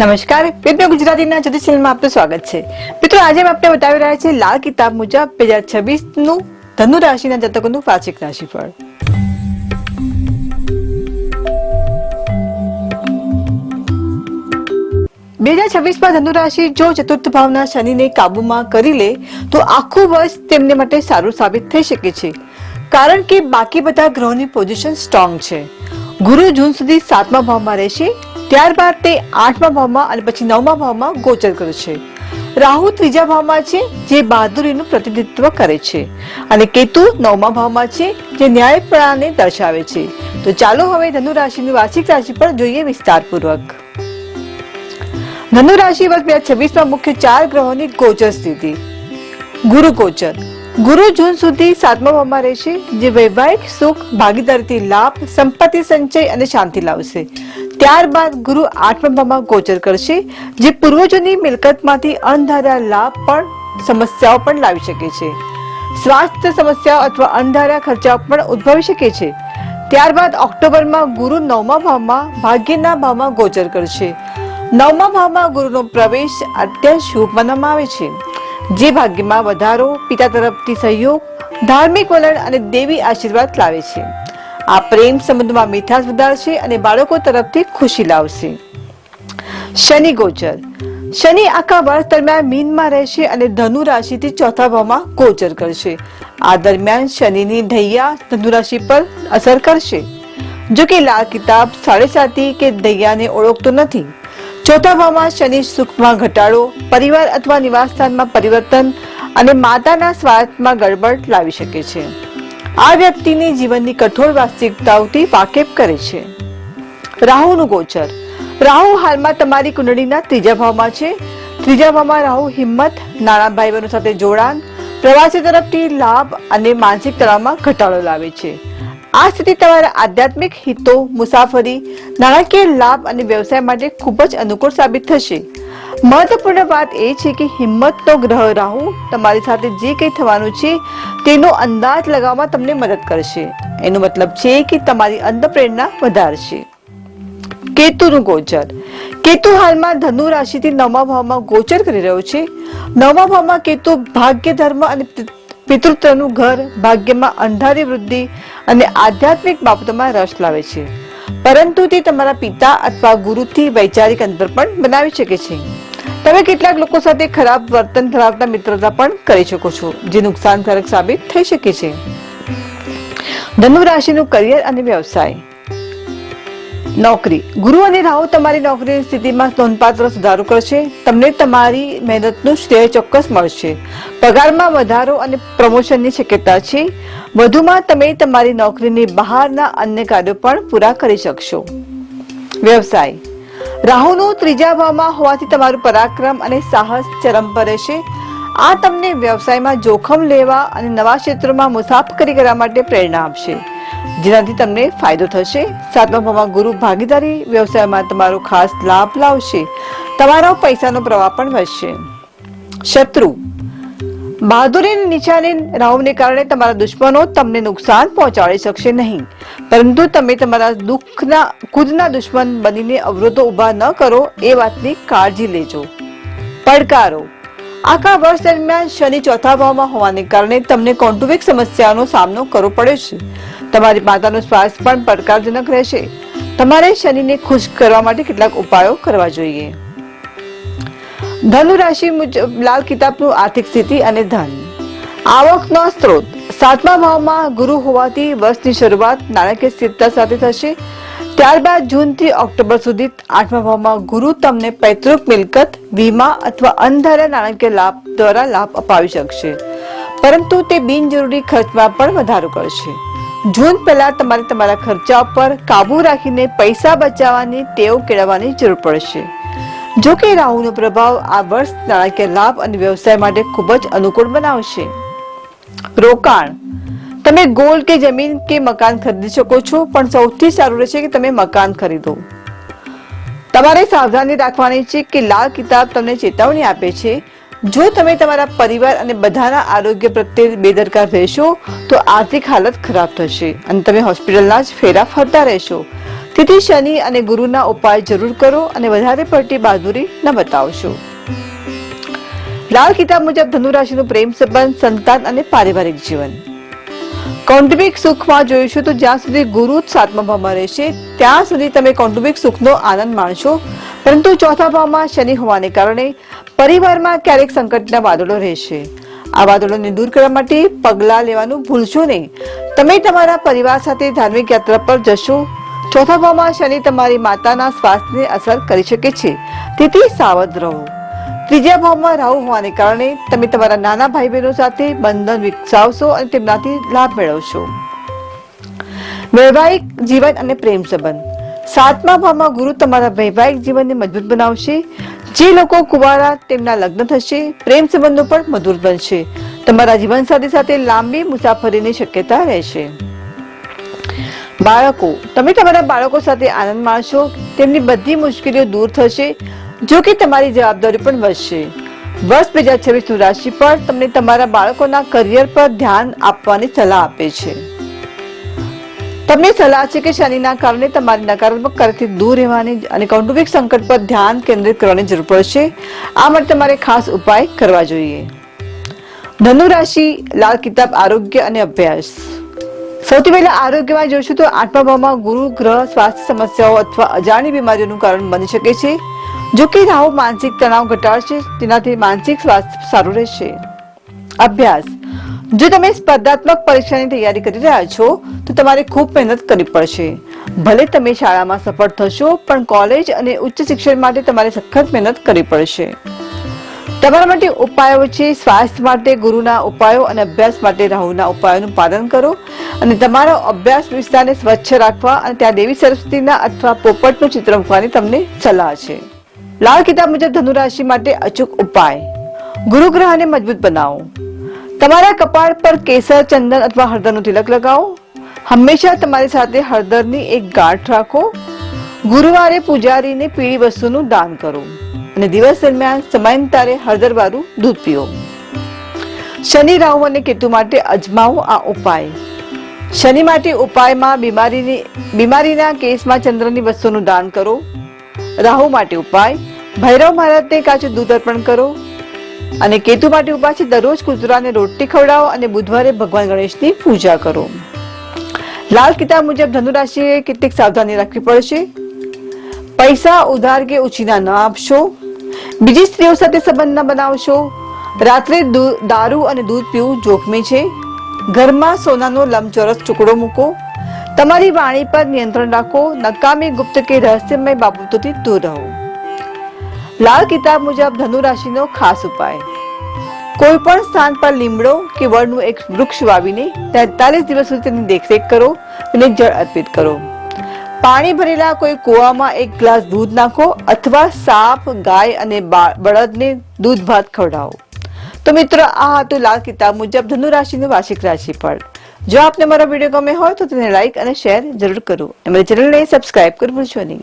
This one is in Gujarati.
નમસ્કાર મિત્રો ગુજરાતીના ચેનલમાં આપનું સ્વાગત છે. મિત્રો, આજે આપને બતાવી રહ્યા છીએ લાલ કિતાબ મુજબ બે હજાર છવ્વીસનું ધનુ રાશિના જાતકોનું વાર્ષિક રાશિફળ. બે હજાર છવ્વીસમાં ધનુ રાશિ જો ચતુર્થ ભાવના શનિને કાબુમાં કરી લે, તો આખું વર્ષ તેમને માટે સારું સાબિત થઈ શકે છે. કારણ કે બાકી બધા ગ્રહોની પોઝિશન સ્ટ્રોંગ છે. ગુરુ જૂન સુધી સાતમા ભાવમાં રહેશે ત્યારબાદ તે આઠમા ભાવમાં અને પછી નવમા ભાવમાં ગોચર કરશે રાહુ ત્રીજા ભાવમાં છે, જે બહાદુરીનું પ્રતિનિધિત્વ કરે છે. અને કેતુ નવમા ભાવમાં છે, જે ન્યાયપણાને દર્શાવે છે. તો ચાલો હવે ધનુ રાશિની વાર્ષિક રાશિ પર જોઈએ વિસ્તારપૂર્વક. ધનુ રાશિ વર્ષ બે છવ્વીસમાં મુખ્ય ચાર ગ્રહોની ગોચર સ્થિતિ. ગુરુ ગોચર. ગુરુ જૂન સુધી સાતમા ભાવમાં રહેશે, જે વૈવાહિક સુખ, ભાગીદારીથી લાભ, સંપત્તિ સંચય અને શાંતિ લાવશે. ત્યારબાદ ગુરુ આઠમા ભાવમાં ગોચર કરશે, જે પૂર્વજોની મિલકતમાંથી અણધાર્યા લાભ પણ, સમસ્યાઓ પણ લાવી શકે છે. સ્વાસ્થ્ય સમસ્યાઓ અથવા અણધાર્યા ખર્ચાઓ પણ ઉદ્ભવી શકે છે. ત્યારબાદ ઓક્ટોબરમાં ગુરુ નવમા ભાવમાં ભાગ્યના ભાવમાં ગોચર કરશે. નવમા ભાવમાં ગુરુનો પ્રવેશ અત્યંત શુભ માનવામાં આવે છે. જે ભાગ્યમાં વધારો પિતા તરફથી સહયોગ ધાર્મિક વલણ અને દેવી આશીર્વાદ લાવે છે. આ પ્રેમ સંબંધમાં મીઠાશ વધારશે અને બાળકો તરફથી ખુશી લાવશે. શનિ ગોચર. શનિ આખા વર્ષ દરમિયાન મીનમાં રહેશે અને ધનુ રાશિથી ચોથા ભાવમાં ગોચર કરશે. આ દરમિયાન શનિની ઢૈયા ધનુ રાશિ પર અસર કરશે. જો કે લાલ કિતાબ સાડેસાતી કે દૈયાને ઓળખતો નથી. ચોથા ભાવમાં શનિ સુખમાં ઘટાડો, પરિવાર અથવા નિવાસસ્થાનમાં પરિવર્તન અને માતાના સ્વાર્થમાં ગડબડ લાવી શકે છે. આ વ્યક્તિને જીવનની કઠોર વાસ્તવિકતાઓથી વાકેફ કરે છે. રાહુનું ગોચર. રાહુ હાલમાં તમારી કુંડળીના ત્રીજા ભાવમાં છે. ત્રીજા ભાવમાં રાહુ હિંમત, નાણાં ભાઈ બહેનો સાથે જોડાણ, પ્રવાસી તરફથી લાભ અને માનસિક તણાવમાં ઘટાડો લાવે છે. આ સ્થિતિ તમારા આધ્યાત્મિક હિતો, મુસાફરી, નાણાકીય લાભ અને વ્યવસાય માટે ખૂબ જ અનુકૂળ સાબિત થશે. મહત્વપૂર્ણ વાત એ છે કે હિંમતનો ગ્રહ રાહુ તમારી સાથે જે કંઈ થવાનું છે તેનો અંદાજ લગાવવામાં તમને મદદ કરશે. એનો મતલબ છે કે તમારી અંધપ્રેરણા વધારશે. કેતુનું ગોચર. કેતુ હાલમાં ધનુ રાશિથી નવમા ભાવમાં ગોચર કરી રહ્યો છે. નવમા ભાવમાં કેતુ ભાગ્ય, ધર્મ અને પિતૃત્વનું ઘર ભાગ્યમાં અંધારી વૃદ્ધિ અને આધ્યાત્મિક બાબતોમાં રસ લાવે છે. પરંતુ તે તમારા પિતા અથવા ગુરુથી વૈચારિક અંતર પણ બનાવી શકે છે. તમે કેટલાક લોકો સાથે ખરાબ વર્તન ધરાવતા મિત્રતા પણ કરી શકો છો, જે નુકસાનકારક સાબિત થઈ શકે છે. ધનુ રાશિનું કરિયર અને વ્યવસાય. નોકરી. ગુરુ અને રાહુ તમારી નોકરીની સ્થિતિમાં નોંધપાત્ર સુધારો કરશે. તમને તમારી મહેનતનું શ્રેય ચોક્કસ મળશે. પગારમાં વધારો અને પ્રમોશનની શક્યતા છે. વધુમાં તમે તમારી નોકરીની બહારના અન્ય કાર્યો પણ પૂરા કરી શકશો. વ્યવસાય. રાહુનું ત્રીજા ભાવમાં હોવાથી તમારું પરાક્રમ અને સાહસ ચરમ પર રહેશે. આ તમને વ્યવસાયમાં જોખમ લેવા અને નવા ક્ષેત્રોમાં મુસાફરી કરવા માટે પ્રેરણા આપશે. જેનાથી તમને ફાયદો થશે. સાતમા ભાવમાં ગુરુ ભાગીદારી વ્યવસાયમાં તમારો ખાસ લાભ લાવશે. તમારો પૈસાનો પ્રવાહ પણ વધશે. શત્રુ. બહાદુરી નિશાની રાહુને કારણે તમારા દુશ્મનો તમને નુકસાન પહોંચાડી શકશે નહીં. પરંતુ તમે તમારા દુઃખના, ખુદના દુશ્મન બનીને અવરોધો ઊભા ન કરો એ વાતની કાળજી લેજો. પડકારો. આખા વર્ષ દરમિયાન શનિ ચોથા ભાવમાં હોવાને કારણે તમને કૌટુંબિક સમસ્યાનો સામનો કરવો પડે છે. તમારી માતાનું સ્વાસ્થ્ય પણ પડકારજનક રહેશે. તમારે શનિને ખુશ કરવા માટે કેટલાક ઉપાયો કરવા જોઈએ. ધનુ રાશિ મુજબ લાલ કિતાબનું આર્થિક સ્થિતિ અને ધન. આવકનો સ્ત્રોત. સાતમા ભાવમાં ગુરુ હોવાથી વર્ષની શરૂઆત નાણાકીય સ્થિરતા સાથે થશે. ત્યારબાદ જૂનથી ઓક્ટોબર સુધી આઠમા ભાવમાં ગુરુ તમને પૈતૃક મિલકત, વીમા અથવા અંધારા નાણાકીય લાભ દ્વારા લાભ અપાવી શકશે. પરંતુ તે બિનજરૂરી ખર્ચમાં પણ વધારો કરશે. જૂન પહેલા તમારે તમારા ખર્ચા પર કાબુ રાખીને પૈસા બચાવવાની ટેવ કેળવવાની જરૂર પડશે. જો કે રાહુનો પ્રભાવ આ વર્ષ નાણાકીય લાભ અને વ્યવસાય માટે ખૂબ જ અનુકૂળ બનાવશે. રોકાણ. તમે ગોલ્ડ કે જમીન કે મકાન ખરીદી શકો છો, પણ સૌથી સારું રહેશે કે તમે મકાન ખરીદો. તમારે સાવધાની રાખવાની છે કે લાલ કિતાબ તમને ચેતવણી આપે છે જો તમે તમારા પરિવાર અને બધાના આરોગ્ય પ્રત્યે બેદરકાર રહેશો, તો આર્થિક હાલત ખરાબ થશે અને તમે હોસ્પિટલના જ ફેરા ફરતા રહેશો. તેથી શનિ અને ગુરુના ઉપાય જરૂર કરો અને વધારે પડતી બહાદુરી ન બતાવશો. લાલ કિતાબ મુજબ ધનુરાશિનું પ્રેમ સંબંધ, સંતાન અને પારિવારિક જીવન. કૌટુંબિક સુખમાં જોઈશું તો જ્યાં સુધી ગુરુ સાતમા ભાવમાં રહેશે, ત્યાં સુધી તમે કૌટુંબિક સુખનો આનંદ માણશો. પરંતુ ચોથા ભાવમાં શનિ હોવાને કારણે પરિવારમાં ક્યારેક સંકટના વાદળો રહેશે. આ વાદળોને દૂર કરવા માટે પગલાં લેવાનું ભૂલશો નહીં. તમે તમારા પરિવાર સાથે ધાર્મિક યાત્રા પર જશો. ચોથા ભાવમાં શનિ તમારી માતાના સ્વાસ્થ્યને અસર કરી શકે છે. તેથી સાવધ રહો. ત્રીજા ભાવમાં રાહુ હોવાને કારણે તમે તમારા નાના ભાઈ બહેનો સાથે બંધન વિકસાવશો અને તેમનાથી લાભ મેળવશો. વૈવાહિક જીવન અને પ્રેમ સંબંધ. સાતમા ભાવમાં ગુરુ તમારા વૈવાહિક જીવનને મજબૂત બનાવશે. જે લોકો કુવારા તેમના લગ્ન થશે, પ્રેમ સંબંધો પણ મધુર બનશે. તમારા જીવનસાથી સાથે લાંબી મુસાફરીની શક્યતા રહેશે. બાળકો, તમે તમારા બાળકો સાથે આનંદ માણશો, તેમની બધી મુશ્કેલીઓ દૂર થશે, જો કે તમારી જવાબદારી પણ વધશે. વર્ષ બે હજાર છવ્વીસ રાશિ પર તમને તમારા બાળકોના કરિયર પર ધ્યાન આપવાની સલાહ આપે છે. તમને સલાહ છે કે શનિના કારણે તમારી નકારાત્મક કાર્યથી દૂર રહેવાની અને કૌટુંબિક સંકટ પર ધ્યાન કેન્દ્રિત કરવાની જરૂર પડશે. આ માટે તમારે ખાસ ઉપાય કરવા જોઈએ. ધનુ રાશિ, લાલ કિતાબ, આરોગ્ય અને અભ્યાસ. સૌથી પહેલા આરોગ્યમાં જોઈશું તો આઠમા ભાવમાં ગુરુ, ગ્રહ, સ્વાસ્થ્ય સમસ્યાઓ અથવા અજાણી બીમારીઓનું કારણ બની શકે છે. જો કે રાહુ માનસિક તણાવ ઘટાડશે, તેનાથી માનસિક સ્વાસ્થ્ય સારું રહેશે. અભ્યાસ. જો તમે સ્પર્ધાત્મક પરીક્ષાની તૈયારી કરી રહ્યા છો, તો તમારે ખૂબ મહેનત કરવી પડશે. ભલે તમે શાળામાં સફળ થશો, પણ કોલેજ અને ઉચ્ચ શિક્ષણ માટે તમારે સખત મહેનત કરવી પડશે. તમારા માટે ઉપાયો છે સ્વાસ્થ્ય માટે ગુરુના ઉપાયો અને અભ્યાસ માટે રાહુના ઉપાયોનું પાલન કરો અને તમારો અભ્યાસ વિસ્તારને સ્વચ્છ રાખવા અને ત્યાં દેવી સરસ્વતીના અથવા પોપટનું ચિત્ર મૂકવાની તમને સલાહ છે. લાલ કિતાબ મુજબ ધનુરાશિ માટે અચૂક ઉપાય. ગુરુ ગ્રહને મજબૂત બનાવો. તમારા કપાળ પર કેસર, ચંદન અથવા હળદરનું તિલક લગાવો. હંમેશા તમારી સાથે હળદરની એક ગાંઠ રાખો. ગુરુવારે પૂજારીને પીળી વસ્તુનું દાન કરો અને દિવસ દરમિયાન સમયાંતરે હળદરવાળું દૂધ પીઓ. શનિ, રાહુ અને કેતુ માટે અજમાવો આ ઉપાય. શનિ માટે ઉપાયમાં બીમારીની, બીમારીના કેસમાં ચંદ્રની વસ્તુનું દાન કરો. રાહુ માટે ઉપાય, ભૈરવ મહારાજને કાચું દૂધ અર્પણ કરો. અને કેતુ માટે ઉપાય છે દરરોજ કૂતરાને રોટલી ખવડાવો અને બુધવારે ભગવાન ગણેશની પૂજા કરો. લાલ કિતાબ મુજબ ધનુરાશિએ કેટલીક સાવધાની રાખવી પડશે. પૈસા ઉધાર કે ઉછીના ન આપશો. બીજી સ્ત્રીઓ સાથે સંબંધ ન બનાવશો. રાત્રે દારૂ અને દૂધ પીવું જોખમી છે. ઘરમાં સોનાનો લંબચોરસ ટુકડો મૂકો. તમારી વાણી પર નિયંત્રણ રાખો. નકામી ગુપ્ત કે રહસ્યમય બાબતોથી દૂર રહો. લાલ કિતાબ મુજબ ધનુ રાશિનો ખાસ ઉપાય. કોઈ પણ સ્થાન પર લીમડો કે વડનું એક વૃક્ષ વાવીને તેતાલીસ દિવસ સુધી તેની દેખરેખ કરો અને જળ અર્પિત કરો. પાણી ભરેલા કોઈ કૂવામાં એક ગ્લાસ દૂધ નાખો અથવા સાપ, ગાય અને બળદને દૂધ ભાત ખવડાવો. તો મિત્રો, આ હતું લાલ કિતાબ મુજબ ધનુ રાશિનું વાર્ષિક રાશિફળ. જો આપને મારો વીડિયો ગમે હોય તો તેને લાઈક અને શેર જરૂર કરો. અને મારી ચેનલને સબસ્ક્રાઇબ કરવું ભૂલશો નહીં.